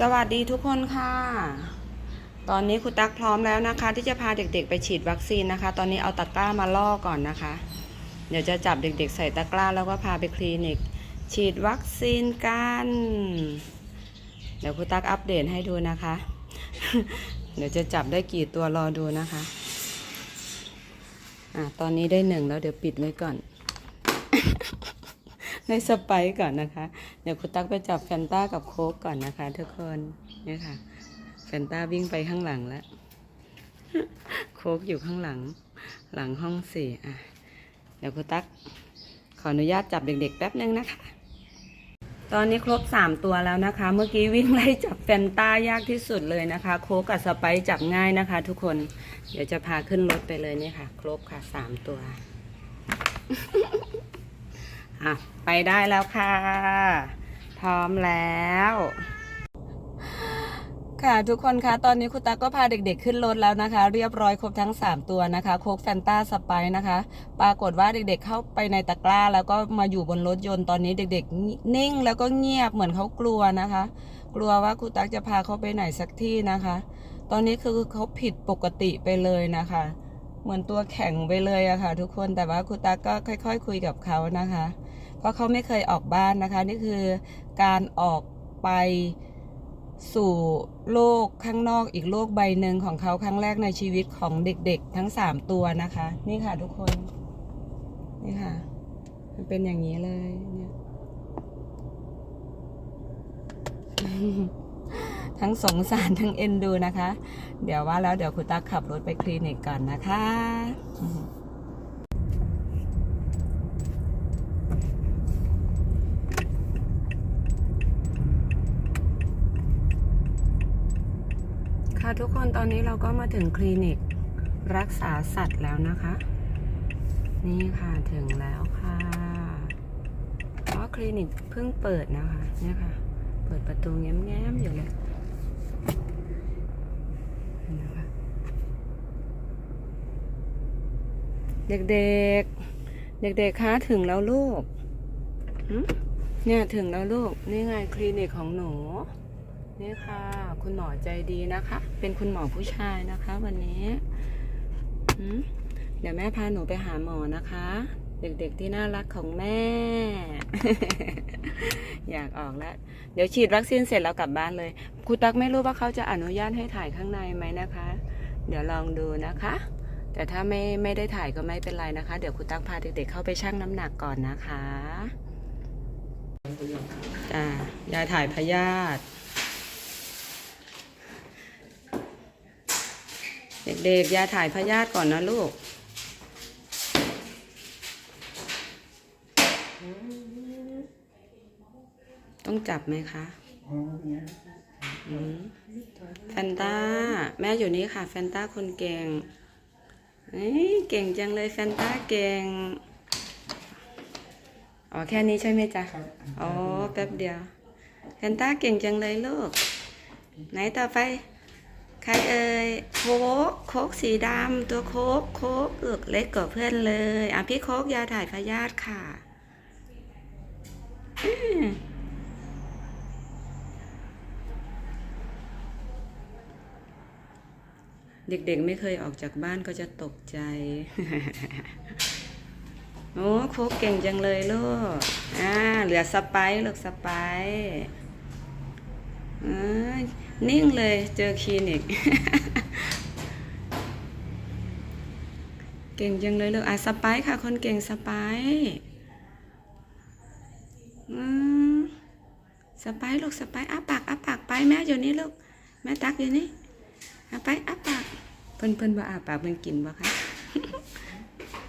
สวัสดีทุกคนค่ะ ตอนนี้คุณตั๊กพร้อมแล้วนะคะ ที่จะพาเด็กๆไปฉีดวัคซีนนะคะ ตอนนี้เอาตะกร้ามาล่อก่อนนะคะ เดี๋ยวจะจับเด็กๆใส่ตะกร้าแล้วก็พาไปคลินิก ฉีดวัคซีนกัน เดี๋ยวคุณตั๊กอัปเดตให้ดูนะคะ เดี๋ยวจะจับได้กี่ตัวรอดูนะคะอะตอนนี้ได้หนึ่งแล้วเดี๋ยวปิดไว้ก่อน ได้สไปซ์ก่อนนะคะ เดี๋ยวคุณตั๊กไปจับแฟนต้ากับโค้กก่อนนะคะ ทุกคนเนี่ยค่ะแฟนต้าวิ่งไปข้างหลังแล้ว โค้กอยู่ข้างหลัง หลังห้องสี่อะเดี๋ยวคุณตั๊กขออนุญาตจับเด็กๆแป๊บนึงนะคะ ตอนนี้ครบสามตัวแล้วนะคะ เมื่อกี้วิ่งไล่จับแฟนต้ายากที่สุดเลยนะคะ โค้กกับสไปซ์จับง่ายนะคะ ทุกคน เดี๋ยวจะพาขึ้นรถไปเลยเนี่ยค่ะ ครบค่ะสามตัว อะ ไปได้แล้วค่ะ พร้อมแล้วค่ะทุกคนคะตอนนี้คุณตาก็พาเด็กๆขึ้นรถแล้วนะคะ เรียบร้อยครบทั้ง 3 ตัวนะคะ โคกแฟนตาสไปนะคะ ปรากฏว่าเด็กๆเข้าไปในตะกร้า แล้วก็มาอยู่บนรถยนต์ตอนนี้เด็กๆ นิ่งแล้วก็เงียบเหมือนเขากลัวนะคะ กลัวว่าครูตักจะพาเขาไปไหนสักที่นะคะ ตอนนี้คือเขาผิดปกติไปเลยนะคะ เหมือนตัวแข็งไปเลยอะค่ะ ทุกคนแต่ว่าครูตักก็ค่อย ๆ คุยกับเขานะคะ เพราะเขาไม่เคยออกบ้านนะคะ นี่คือการออกไปสู่โลกข้างนอกอีกโลกใบหนึ่งของเขาครั้งแรกในชีวิตของเด็กๆ ทั้งสามตัวนะคะ นี่ค่ะทุกคน นี่ค่ะ มันเป็นอย่างนี้เลยเนี่ยทั้งสงสารทั้งเอ็นดูนะคะ เดี๋ยวว่าแล้วเดี๋ยวคุณตั๊กขับรถไปคลินิกก่อนนะคะ ค่ะทุกคนตอนนี้เราก็มาถึงคลินิกรักษาสัตว์แล้วนะคะ นี่ค่ะถึงแล้วค่ะเพราะคลินิกเพิ่งเปิดนะคะเนี่ยค่ะ เปิดประตูแง้มๆอยู่เลยเห็นะคะเด็กๆ เด็กๆคะถึงแล้วลูกเนี่ยถึงแล้วลูก นี่ไงคลินิกของหนู นี่ค่ะ คุณหมอใจดีนะคะ เป็นคุณหมอผู้ชายนะคะ วันนี้เดี๋ยวแม่พาหนูไปหาหมอนะคะ เด็กๆที่น่ารักของแม่ อยากออกแล้ว เดี๋ยวฉีดวัคซีนเสร็จแล้วกลับบ้านเลยครูตักไม่รู้ว่าเขาจะอนุญาตให้ถ่ายข้างในไหมนะคะ เดี๋ยวลองดูนะคะ แต่ถ้าไม่ไม่ได้ถ่ายก็ไม่เป็นไรนะคะ เดี๋ยวครูตักพาเด็กๆเข้าไปชั่งน้ำหนักก่อนนะคะจ้ายายถ่ายพยาธิ เด็กๆยาถ่ายพยาธิก่อนนะลูก ต้องจับไหมคะอืมแฟนตาแม่อยู่นี่ค่ะ แฟนตาคนเก่งเอ้ยเก่งจังเลยแฟนตาเก่ง อ๋อแค่นี้ใช่ไหมจ๊ะอ๋อแป๊บเดียว แฟนตาเก่งจังเลยลูก ไหนต่อไป ใครเอ่ยโค้กโค้กสีดำตัวโค้กโค้กเอือกเล็กกว่าเพื่อนเลยอะพี่โค้กยาถ่ายพยาธิค่ะเด็กๆไม่เคยออกจากบ้านก็จะตกใจ โอ้โคกเก่งจังเลยลูก อ่า เหลือสไปซ์ลูกสไปซ์ นิ่งเลยเจอคลินิก เก่งจังเลยลูกอะสปซ์ค่ะ คนเก่งสปซ์อืมสปซ์ลูกสปซ์อ้าปากอ้าปากไปแม่อยู่นี่ลูกแม่ตักอยู่นี่อ้าไปอ้าปากเพิ่นเพิ่นว่าอ้าปากเพิ่นกินบ่คะ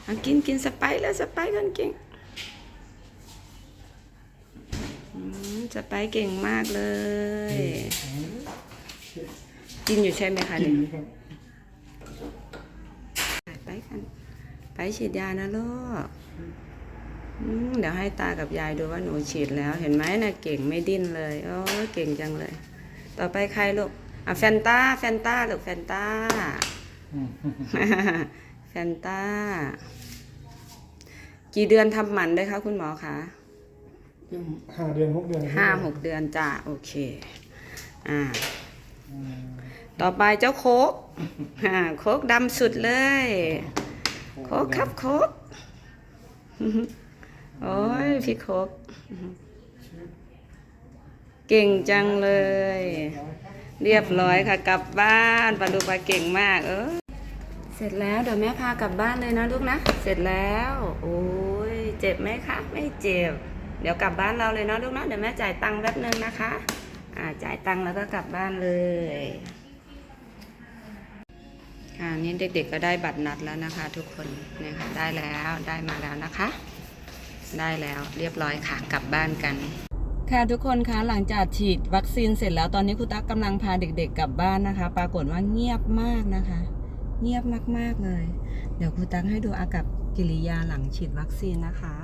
เอากินกินสไปซ์แล้วสไปซ์คนเก่ง อืมสไปซ์เก่งมากเลย กินอยู่ใช่ไหมคะเนี่ยไปกัน ไปฉีดยานะลูกอืมเดี๋ยวให้ตากับยายดูว่าหนูฉีดแล้ว เห็นไหมนะเก่งไม่ดิ้นเลยโอ้ยเก่งจังเลย ต่อไปใครลูกอะแฟนตาแฟนตาลูกแฟนตาแฟนตากี่เดือนทำหมันได้คะคุณหมอคะ ห้าเดือนหกเดือนห้าหกเดือนจ้ะโอเค อ่า ต่อไปเจ้าโคกอ่าโคกดำสุดเลย โคกครับโคกโอ้ยพี่โคกเก่งจังเลย เรียบร้อยค่ะ กลับบ้านปลาลูกปลาเก่งมากเออเสร็จแล้วเดี๋ยวแม่พากลับบ้านเลยนะลูกนะ เสร็จแล้ว โอ้ยเจ็บไหมคะ ไม่เจ็บ เดี๋ยวกลับบ้านเราเลยเนาะลูกนะเดี๋ยวแม่จ่ายตังค์แป๊บนึงนะคะ อ่าจ่ายตังค์แล้วก็กลับบ้านเลยอ่านี่เด็กๆก็ได้บัตรนัดแล้วนะคะ ทุกคนเนี่ยค่ะได้แล้วได้มาแล้วนะคะ ได้แล้วเรียบร้อยค่ะกลับบ้านกันค่ะทุกคนคะหลังจากฉีดวัคซีนเสร็จแล้วตอนนี้ครูตั๊กกำลังพาเด็กๆกลับบ้านนะคะ ปรากฏว่าเงียบมากนะคะ เงียบมากๆเลย เดี๋ยวครูตั๊กให้ดูอากับกิริยาหลังฉีดวัคซีนนะคะ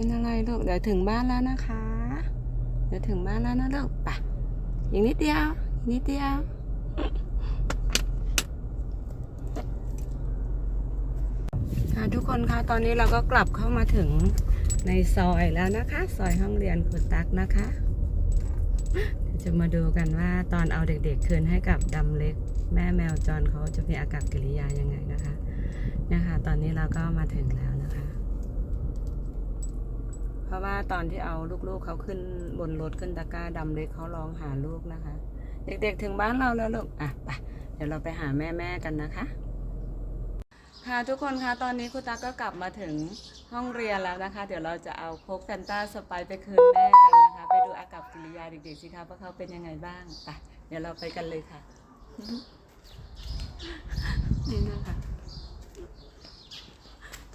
เป็นอะไรลูกเดี๋ยวถึงบ้านแล้วนะคะ เดี๋ยวถึงบ้านแล้วนะลูกไปอีกนิดเดียวอีกนิดเดียวค่ะทุกคนคะตอนนี้เราก็กลับเข้ามาถึงในซอยแล้วนะคะ ซอยห้องเรียนคุณตักนะคะเดี๋ยวจะมาดูกันว่าตอนเอาเด็กๆคืนให้กับดำเล็ก แม่แมวจรเขาจะมีอากับกิริยายังไงนะคะเนี่ยค่ะตอนนี้เราก็มาถึงแล้ว เพราะว่าตอนที่เอาลูกๆเขาขึ้นบนรถขึ้นตะกร้าดำเล็กเขาร้องหาลูกนะคะ เด็กๆถึงบ้านเราแล้วลูกอะไปเดี๋ยวเราไปหาแม่ๆกันนะคะ ค่ะทุกคนคะตอนนี้คุณตาก็กลับมาถึงห้องเรียนแล้วนะคะ เดี๋ยวเราจะเอาโค้กแฟนตาสไปซ์ไปคืนแม่กันนะคะ ไปดูอากับกิริยาเด็กๆสิคะว่าเขาเป็นยังไงบ้างไปเดี๋ยวเราไปกันเลยค่ะนี่นะคะ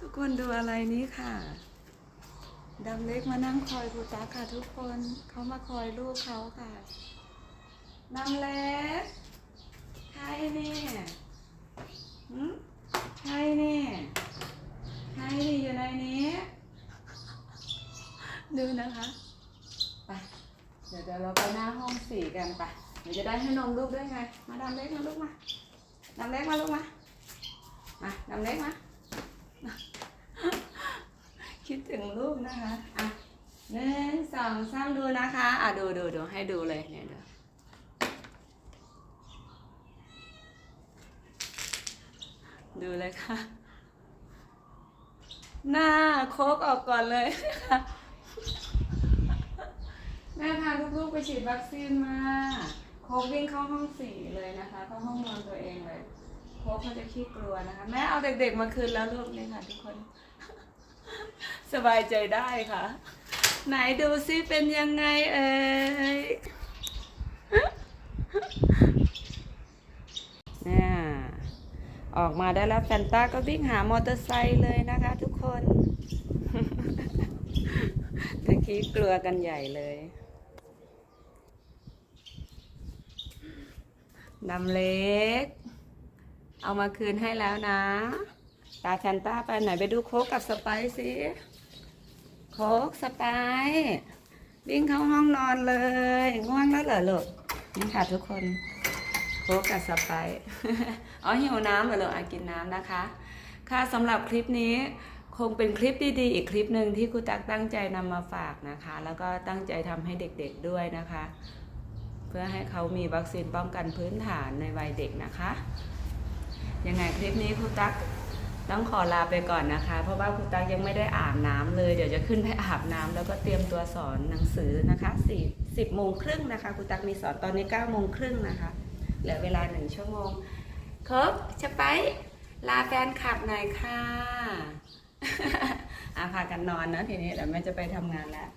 ทุกคนดูอะไรนี้ค่ะ ดำเล็กมานั่งคอยคุณตาค่ะทุกคนเขามาคอยลูกเขาค่ะดำเล็กใครเนี่ยหืมใครเนี่ยใครนี่อยู่ในนี้ ดูนะคะไปเดี๋ยวเดี๋ยวเราไปหน้าห้องสี่กันไปเดี๋ยวจะได้ให้นมลูกด้วยไง มาดำเล็กมาลูกมาดำเล็กมาลูกมามาดำเล็กมา คิดถึงลูกนะคะ อะหนึ่งสองสามดูนะคะ อะดูดูดูให้ดูเลยเนี่ยดูดูเลยค่ะ หน้าโคกออกก่อนเลยค่ะแม่พาลูกๆไปฉีดวัคซีนมา โคกวิ่งเข้าห้องสี่เลยนะคะ เข้าห้องนอนตัวเองเลย โคกเขาจะขี้กลัวนะคะ แม่เอาเด็กๆมาคืนแล้วลูกนี่ค่ะทุกคน สบายใจได้ค่ะ ไหนดูซิเป็นยังไงเอ่ยเนี่ออกมาได้แล้วแฟนตาก็วิ่งหามอเตอร์ไซค์เลยนะคะทุกคนตะกี้กลัวกันใหญ่เลยดำเล็ก เอามาคืนให้แล้วนะ ตาแฟนตาไปไหนไปดูโคกกับสไปซิโคกสไปวิ่งเข้าห้องนอนเลยง่วงแล้วเหรอลูกนี่ค่ะทุกคนโคกกับสไปอ๋อหิวน้ำเหรอลูกอะกินน้ำนะคะ ค่ะสำหรับคลิปนี้คงเป็นคลิปดีๆอีกคลิปหนึ่งที่ครูตักตั้งใจนำมาฝากนะคะ แล้วก็ตั้งใจทำให้เด็กๆด้วยนะคะ เพื่อให้เขามีวัคซีนป้องกันพื้นฐานในวัยเด็กนะคะยังไงคลิปนี้ครูตัก ต้องขอลาไปก่อนนะคะ เพราะว่าครูตั๊กยังไม่ได้อาบน้ำเลย เดี๋ยวจะขึ้นไปอาบน้ำแล้วก็เตรียมตัวสอนหนังสือนะคะสี่สิบโมงครึ่งนะคะครูตั๊กมีสอนตอนนี้เก้าโมงครึ่งนะคะ เหลือเวลาหนึ่งชั่วโมงครบจะไปลาแฟนคลับหน่อยค่ะอาพากันนอนนะทีนี้เดี๋ยวแม่จะไปทำงานแล้ว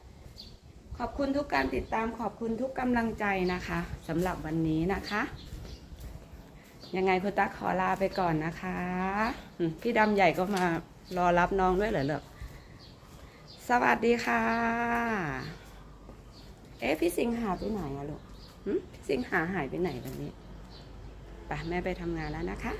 ขอบคุณทุกการติดตามขอบคุณทุกกำลังใจนะคะสำหรับวันนี้นะคะ ยังไงคุณตั๊กขอลาไปก่อนนะคะพี่ดำใหญ่ก็มารอรับน้องด้วยเหรอเลิกสวัสดีค่ะ เอ๊ะพี่สิงหาไปไหนอะลูกพี่สิงหาหายไปไหนวันนี้ไปแม่ไปทำงานแล้วนะคะ